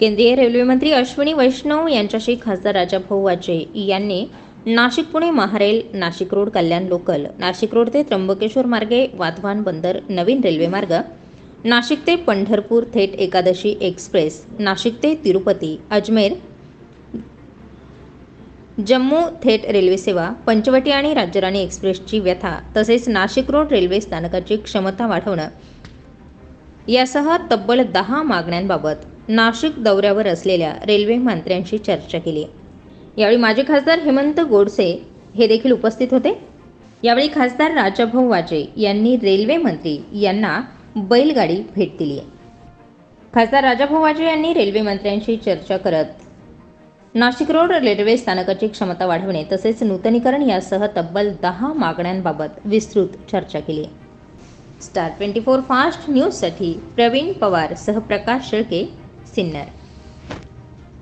केंद्रीय रेल्वेमंत्री अश्विनी वैष्णव यांच्याशी खासदार राजाभाऊ वाजे यांनी Nashik Pune MahaRail Nashik road Kalyan local Nashik road ते त्र्यंबकेश्वर मार्गे वाधवान बंदर नवीन रेल्वे मार्ग नाशिक ते पंढरपूर थेट एकादशी एक्सप्रेस नाशिक ते तिरुपती अजमेर जम्मू थेट रेल्वे सेवा पंचवटी आणि राज्यराणी एक्सप्रेसची व्यथा तसेच नाशिक रोड रेल्वे स्थानकाची क्षमता वाढवणं यासह तब्बल दहा मागण्यांबाबत नाशिक दौऱ्यावर असलेल्या रेल्वे मंत्र्यांशी चर्चा केली. यावेळी माजी खासदार हेमंत गोडसे हे देखील उपस्थित होते. यावेळी खासदार राजाभाऊ वाजे यांनी रेल्वे मंत्री यांना बैलगाडी भेट दिली. खासदार राजाभाऊ वाजे यांनी रेल्वे मंत्र्यांशी चर्चा करत नाशिक रोड रेल्वे स्थानकाची क्षमता वाढवणे तसेच नूतनीकरण यासह तब्बल दहा मागण्यांबाबत विस्तृत चर्चा केली. स्टार ट्वेंटी फोर फास्ट न्यूजसाठी प्रवीण पवार सह प्रकाश शेळके சின்னர்